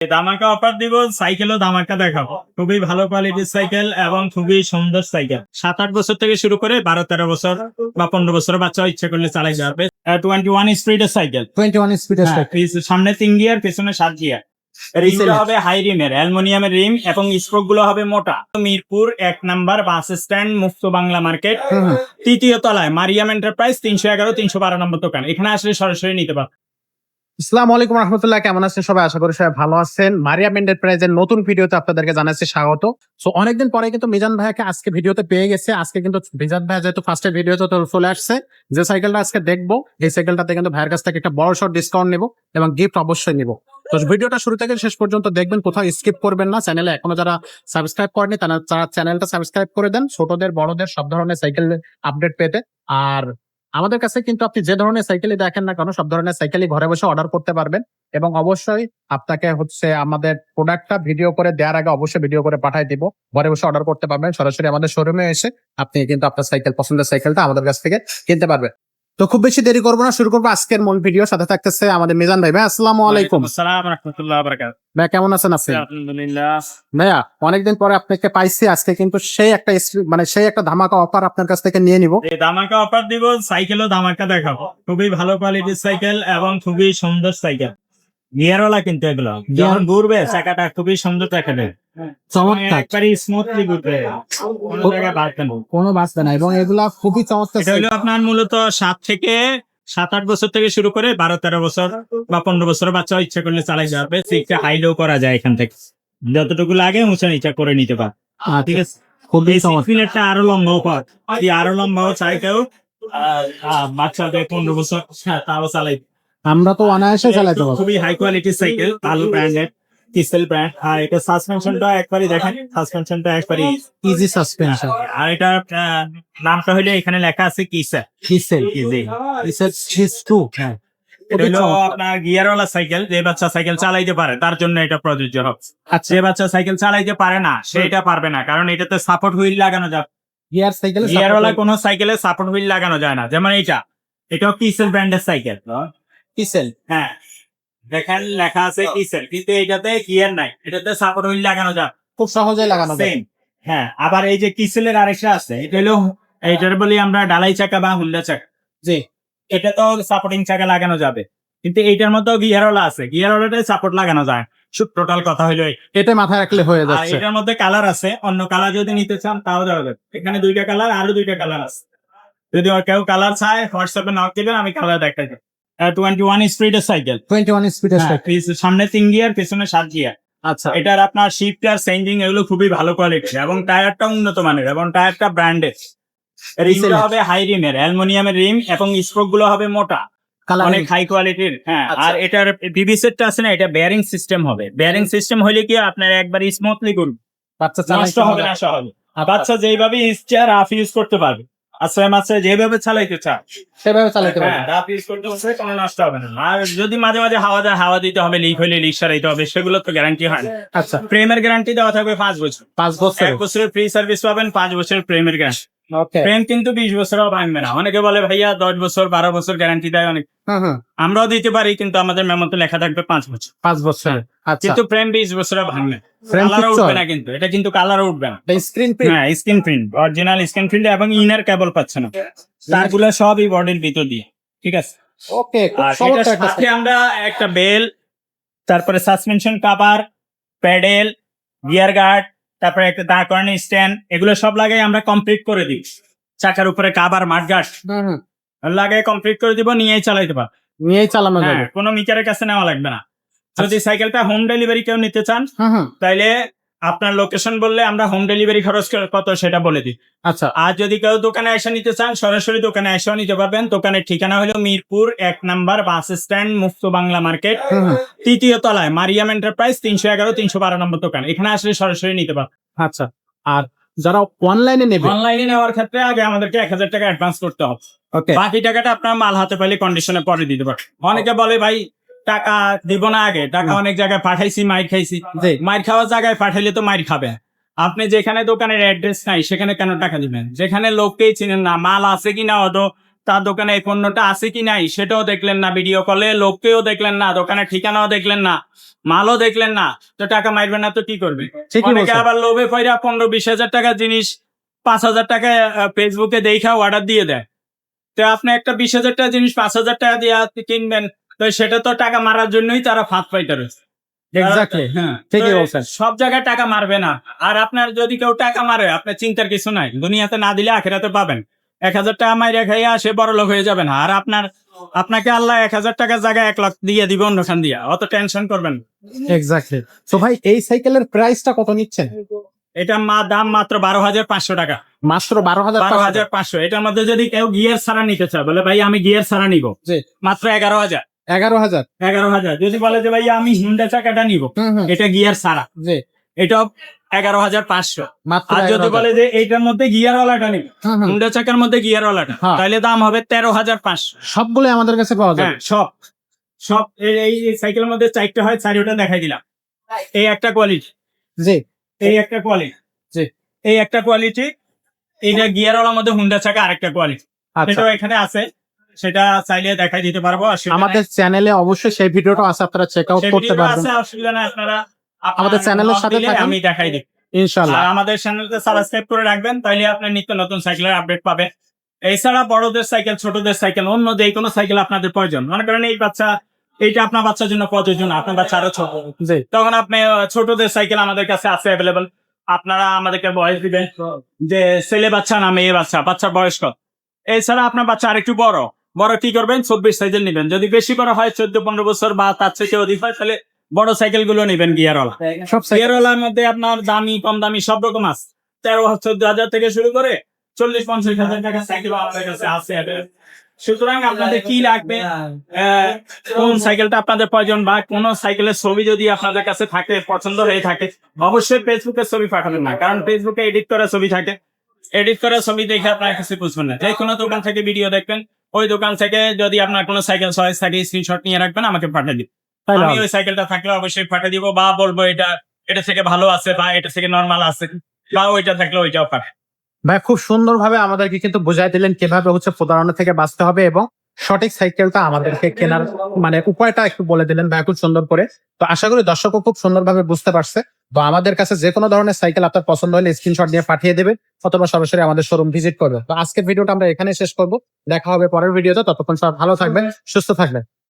ধামাকা অফার দিব সাইকেলও ধামাকা দেখাবো। খুবই ভালো কোয়ালিটির সাইকেল এবং খুবই সুন্দর সাইকেল সাত আট বছর থেকে শুরু করে বারো তেরো বছর বা পনেরো বছর বাচ্চা ইচ্ছা করলে চালাই যাবে। টোয়েন্টি ওয়ান স্পিডের সাইকেল টোয়েন্টি ওয়ান স্পিডের সামনে তিন গিয়ার পেছনে সাত গিয়ার রিমটা হবে হাই রিমের অ্যালুমিনিয়ামের রিম এবং স্ট্রোকগুলো হবে মোটা। মিরপুর এক নাম্বার বাস স্ট্যান্ড মুক্ত বাংলা মার্কেট। তৃতীয় তলায় মারিয়াম এন্টারপ্রাইজ তিনশো এগারো তিনশো বারো নম্বর দোকান। এখানে আসলে সরাসরি নিতে পারবে আসসালামু আলাইকুম রহমতুল্লাহ, কেমন আছেন সবাই? আশা করি সবাই ভালো আছেন। মারিয়াম এন্টারপ্রাইজের নতুন ভিডিওতে আপনাদেরকে জানাচ্ছি স্বাগত। সো অনেকদিন পরে কিন্তু মিজান ভাইয়াকে আজকে ভিডিওতে পেয়ে গেছে। আজকে কিন্তু মিজান ভাইয়া যেহেতু ফার্স্টের ভিডিওতে চলে আসছে, যে সাইকেলটা আজকে দেখব, এই সাইকেলটাতে কিন্তু ভাইয়ের কাছ থেকে একটা বড় শর্ট ডিসকাউন্ট নেব এবং গিফট অবশ্যই নিবো। তো ভিডিওটা শুরু থেকে শেষ পর্যন্ত দেখবেন, কোথাও স্কিপ করবেন না। চ্যানেলে এখনও যারা সাবস্ক্রাইব করেনি, তারা চ্যানেলটা সাবস্ক্রাইব করে দেন। ছোটদের, বড়দের সব ধরনের সাইকেল আপডেট পেতে। আর আমাদের কাছে কিন্তু আপনি যে ধরনের সাইকেলই দেখেন না কেন, সব ধরনের সাইকেলই ঘরে বসে অর্ডার করতে পারবেন। এবং অবশ্যই আপনাকে হচ্ছে আমাদের প্রোডাক্টটা ভিডিও করে দেওয়ার আগে অবশ্যই ভিডিও করে পাঠিয়ে দিব। ঘরে বসে অর্ডার করতে পারবেন। সরাসরি আমাদের শোরুমে এসে আপনি কিন্তু আপনার সাইকেল পছন্দের সাইকেলটা আমাদের কাছ থেকে কিনতে পারবেন। তো খুব বেশি দেরি করব না শুরু করব আজকের মূল ভিডিও সাথে থাকতেছে আমাদের মিজান ভাই। ভাই আসসালামু আলাইকুম। ভাই কেমন আছেন আপনি? ভাইয়া অনেকদিন পরে আপনাকে পাইছি আজকে কিন্তু সেই একটা মানে সেই একটা ধামাকা অফার আপনার কাছ থেকে নিয়ে নিব। ধামাকা অফার দিব সাইকেলও ধামাকা দেখাবো। খুবই ভালো কোয়ালিটির সাইকেল এবং খুবই সুন্দর সাইকেল গিয়ারওয়ালা কিন্তু এগুলো যখন ঘুরবে চাকাটা খুবই সুন্দর দেখাবে চমৎকার। স্মুথলি ঘুরবে কোনো জায়গায় বাড়বে না। কোনো বাঁচবে না এবং এগুলা খুবই চমৎকার এটা হলো আপনার মূলত সাত থেকে সাত আট বছর থেকে শুরু করে বারো তেরো বছর বা পনেরো বছর বাচ্চা ইচ্ছা করলে চালাই যাবে সিটটা হাই লো করা যায় এখান থেকে। যতটুকু লাগে উঁচা নিচা করে নিতে পার। আচ্ছা, ঠিক আছে? খুবই আরও লম্বা যদি আরও লম্বাও চাই কেউ আহ, আহ, বাচ্চাদের পনেরো বছর হ্যাঁ, তাও চালাই। আমরা তো অনায়াসে চালাতে পারব। খুবই হাই কোয়ালিটির সাইকেল ভালো ব্র্যান্ডের কিসেল ব্র্যান্ড আর এটা সাসপেনশনটা একবারই দেখেন। সাসপেনশনটা একবারই ইজি সাসপেনশন আর এটা নামটা হইলে এখানে লেখা আছে কিসেল কিসেল কিসেল কিসেল সিস টু হ্যাঁ। এটা হলো আপনার গিয়ারওয়ালা সাইকেল যে বাচ্চা সাইকেল চালাইতে পারে তার জন্য এটা প্রযোজ্য হবে। আচ্ছা। যে বাচ্চা সাইকেল চালাইতে পারে না সেটা পারবে না। কারণ এটাতে সাপোর্ট হুইল লাগানো যাবে গিয়ার সাইকেল গিয়ারওয়ালা কোনো সাইকেলে সাপোর্ট হুইল লাগানো যায় না। যেমন এইটা। এটাও কিসেল ব্র্যান্ডের সাইকেল কিসেল হ্যাঁ। দেখেন লেখা আছে কিসেল কিন্তু এটাতে গিয়ার নাই? এটাতে সাপোর্ট হুইল লাগানো যায় খুব সহজে লাগানো যায় হ্যাঁ আবার এই যে কিসেলের আরেকটা আছে এটা হলো এইটার বলি আমরা ডালাই চাকা বা হুন্ডা চাকা। জি। এটা তো সাপোর্টিং চাকা লাগানো যাবে। কিন্তু এইটার মধ্যেও গিয়ারওয়ালা আছে গিয়ারওয়ালাতে সাপোর্ট লাগানো যায়। শুধু টোটাল কথা হইল এটা মাথায় রাখলে হয়ে আর যাচ্ছে। এটার মধ্যে কালার আছে অন্য কালার যদি নিতে চান তাও দেওয়া যাবে। এখানে দুইটা কালার আরও দুইটা কালার আছে। যদি কেউ কালার চায় হোয়াটসঅ্যাপে নক দিবেন আমি কালার দেখাই দেব। টোয়েন্টি ওয়ান স্পিডের সাইকেল টোয়েন্টি ওয়ান স্পিডের সামনে তিন গিয়ার পেছনে সাত গিয়ার আচ্ছা। এটার আপনার শিফটার চেঞ্জিং এগুলো খুবই ভালো কোয়ালিটি এবং টায়ারটা উন্নত মানের এবং টায়ারটা ব্র্যান্ডেড রিমটা হবে হাই রিমের অ্যালুমিনিয়ামের রিম এবং স্ট্রোকগুলো হবে মোটা। অনেক হাই কোয়ালিটির হ্যাঁ। আচ্ছা। আর এটার বিবি সেটটা আছে না এটা বেয়ারিং সিস্টেম হবে। বেয়ারিং সিস্টেম হলে কি আপনার একবার স্মুথলি করবে বাচ্চা নষ্ট হবে না সহজে। আচ্ছা, বাচ্চা যেভাবে ইচ্ছে রাফ ইউজ করতে পারবে। আচ্ছা মাছে যেভাবে চালাইতে চাস সেভাবে চালাইতে হ্যাঁ পারবে রাফ ইউজ করতে পারবে কোনো নষ্ট হবে না। আর যদি মাঝে মাঝে হাওয়া দেয় হাওয়া দিতে হবে লিক হইলে লিক সারাইতে হবে সেগুলো তো গ্যারান্টি হয় না। আচ্ছা। প্রেমের গ্যারান্টি দেওয়া থাকবে পাঁচ বছর। পাঁচ বছর। এক বছরের ফ্রি সার্ভিস পাবেন পাঁচ বছরের প্রেমের গ্যারান্টি প্রেম কিন্তু বিশ বছরও ভাঙবে না। অনেকে বলে ভাইয়া দশ বছর বারো বছর গ্যারান্টি দেয় অনেক। হুম হুম আমরাও দিতে পারি কিন্তু আমাদের মেমোতে লেখা থাকবে পাঁচ বছর। পাঁচ বছর আচ্ছা। কিন্তু প্রেম বিশ বছরে ভাঙবে কালার উঠবে না কিন্তু এটা কিন্তু কালার উঠবে না। স্ক্রিন প্রিন্ট হ্যাঁ screen print original screen print এবং ইনার কেবল পাচ্ছে না। তারগুলো সবই বডির ভিতর দিয়ে ঠিক আছে? ওকে সাথে আমরা একটা বেল তারপরে suspension cover pedal gear guard তারপরে একটা দাঁড় করানো স্ট্যান্ড এগুলো সব লাগাই আমরা কমপ্লিট করে দিই। চাকার উপরে কাবার মাঠ গার্ড হুম, হুম। লাগাই কমপ্লিট করে দিব নিয়েই চালাইতে পার নিয়েই চালানো হ্যাঁ যাবে। কোনো মিটারের কাছে নেওয়া লাগবে না। যদি সাইকেলটা হোম ডেলিভারি কেউ নিতে চান তাইলে আপনার লোকেশন বললে আমরা হোম ডেলিভারি খরচ কত সেটা বলে দিই। আচ্ছা। আর যদি কেউ দোকানে এসে নিতে চান সরাসরি দোকানে এসেও নিতে পারবেন। দোকানের ঠিকানা হলো মিরপুর এক নাম্বার বাস স্ট্যান্ড মুক্ত বাংলা মার্কেট। হুম হুম তৃতীয় তলায় মারিয়াম এন্টারপ্রাইজ তিনশো এগারো তিনশো বারো নম্বর দোকান। এখানে আসলে সরাসরি নিতে পারবেন। আচ্ছা। আর যারা অনলাইনে নেবে অনলাইনে নেওয়ার ক্ষেত্রে আগে আমাদেরকে এক হাজার টাকা অ্যাডভান্স করতে হবে। ওকে বাকি টাকাটা আপনার মাল হাতে পাইলে কন্ডিশনে পরে দিতে পারেন অনেকে বলে ভাই টাকা দিব না আগে টাকা অনেক জায়গায় পাঠাইছি মাইর খাইছি। মাইর খাওয়ার জায়গায় পাঠাইলে তো মাইর খাবে। আপনি যেখানে দোকানের অ্যাড্রেস নাই সেখানে কেন টাকা দিবেন? যেখানে লোককেই চিনেন না মাল আছে কিনা অত তার দোকানে এই পণ্যটা আছে কি নাই সেটাও দেখলেন না ভিডিও কলে লোককেও দেখলেন না দোকানের ঠিকানাও দেখলেন না মালও দেখলেন না তো টাকা মারবেন না তো কি করবে? অনেকে আবার লোভে পয়রা পনেরো বিশ হাজার টাকা জিনিস পাঁচ হাজার টাকা ফেসবুকে দেখা অর্ডার দিয়ে দেয়। তো আপনি একটা বিশ হাজার টাকা জিনিস পাঁচ হাজার টাকা দিয়ে কিনবেন তো সেটা তো টাকা মারার জন্যই তারা ফাঁদ পাইতে রয়েছে। সব জায়গায় টাকা মারবে না। আর আপনার যদি কেউ টাকা মারে আপনার চিন্তার কিছু নাই। দুনিয়াতে না দিলে আখেরাতে পাবেন। এক হাজার টাকা মাইরে খাইয়া সে বড় লোক হয়ে যাবেন। আর আপনার আপনাকে আল্লাহ এক হাজার টাকার জায়গায় এক লাখ দিয়ে দিবে অন্যখান দিয়া। অত টেনশন করবেন এক্স্যাক্টলি তো ভাই এই সাইকেলের প্রাইসটা কত নিচ্ছেন? এটা মা দাম মাত্র বারো হাজার পাঁচশো টাকা। মাত্র বারো হাজার বারো হাজার পাঁচশো। এটার মধ্যে যদি কেউ গিয়ার ছাড়া নিতে চায় বলে ভাই আমি গিয়ার ছাড়া নিব। মাত্র এগারো হাজার। এগারো হাজার। এগারো হাজার। যদি বলে যে ভাই আমি হিন্ডা চাকাটা নিব এটা গিয়ার ছাড়া। জি। এটাও এগারো হাজার পাঁচশো। আর যদি বলে যে এইটার মধ্যে গিয়ার ওয়ালাটা নিব। হুন্ডা চাকার মধ্যে গিয়ার ওয়ালাটা হ্যাঁ। তাহলে দাম হবে তেরো হাজার পাঁচশো। সবগুলো আমাদের কাছে পাওয়া হ্যাঁ যাবে সব। সব এই সাইকেলের মধ্যে চারটে হয় চারিটা দেখাই দিলাম। এই একটা কোয়ালিটি জি। এই একটা কোয়ালিটি জি। এই একটা কোয়ালিটি এইটা গিয়ার ওয়ালার মধ্যে হুন্ডা চাকা আরেকটা কোয়ালিটি আচ্ছা। সেটাও এখানে আছে। সেটা চাইলে দেখাই দিতে পারব আমাদের চ্যানেলে অবশ্যই সেই ভিডিওটা আছে আপনারা চেক আউট করতে পারবেন। আছে অসুবিধা নাই আপনারা আমাদের চ্যানেলের সাথে। আমি দেখাই দিই। ইনশাল্লাহ আর আমাদের চ্যানেলটা সাবস্ক্রাইব করে রাখবেন তাহলে আপনি নিত্য নতুন সাইকেলের আপডেট পাবেন। এছাড়া বড়দের সাইকেল ছোটদের সাইকেল অন্য যে কোনো সাইকেল আপনাদের প্রয়োজন। মনে করেন এই বাচ্চা এইটা আপনার বাচ্চার জন্য প্রয়োজন আপনার বাচ্চা আরও ছোট। তখন আপনি ছোটদের সাইকেল আমাদের কাছে আছে অ্যাভেলেবল আপনারা আমাদেরকে বয়স দিবেন যে ছেলে বাচ্চা না মেয়ে বাচ্চা বাচ্চার বয়স্ক এছাড়া আপনার বাচ্চা আরেকটু বড়। বড় কি করবেন? চব্বিশ সাইকেল নেবেন। যদি বেশি বড় হয় চোদ্দ পনেরো বছর বা তার থেকে অধিক হয় তাহলে বড় সাইকেলগুলো নেবেন গিয়ারওয়ালা। সব গিয়ারওয়ালার মধ্যে আপনার দামি কম দামি সব রকম আছে। তেরো চোদ্দ হাজার থেকে শুরু করে চল্লিশ পঞ্চাশ হাজার টাকা সাইকেল আমাদের কাছে আছে সুতরাং আপনাদের কি লাগবে? আহ, কোন সাইকেলটা আপনাদের প্রয়োজন বা কোন সাইকেলের ছবি যদি আপনাদের কাছে থাকে পছন্দ হয়ে থাকে অবশ্যই ফেসবুকে ছবি পাঠাবেন না। কারণ ফেসবুকে এডিট করা ছবি থাকে। এডিট করা ছবি দেখে আপনার কাছে বুঝবেন না। যে কোনো দোকান থেকে ভিডিও দেখবেন ওই দোকান থেকে যদি আপনার কোনো সাইকেল চয়েস থাকে স্ক্রিনশট নিয়ে রাখবেন আমাকে পাঠিয়ে দিন আমি ওই সাইকেলটা থাকলে অবশ্যই পাঠিয়ে দিব বা বলব এটা এটা থেকে ভালো আছে বা এটা থেকে নর্মাল আছে বা ওইটা থাকলে ওইটাও পাঠায় ভাই খুব সুন্দরভাবে আমাদেরকে কিন্তু বুঝাই দিলেন কীভাবে হচ্ছে প্রতারণা থেকে বাঁচতে হবে এবং সঠিক সাইকেলটা আমাদেরকে কেনার মানে উপায়টা একটু বলে দিলেন ভাই খুব সুন্দর করে। তো আশা করি দর্শকও খুব সুন্দরভাবে বুঝতে পারছে। তো আমাদের কাছে যে কোনো ধরনের সাইকেল আপনার পছন্দ হলে স্ক্রিনশট দিয়ে পাঠিয়ে দেবে, অথবা সরাসরি আমাদের শোরুম ভিজিট করবে। তো আজকের ভিডিওটা আমরা এখানে শেষ করব। দেখা হবে পরের ভিডিওতে। ততক্ষণ সব ভালো থাকবেন, সুস্থ থাকবেন।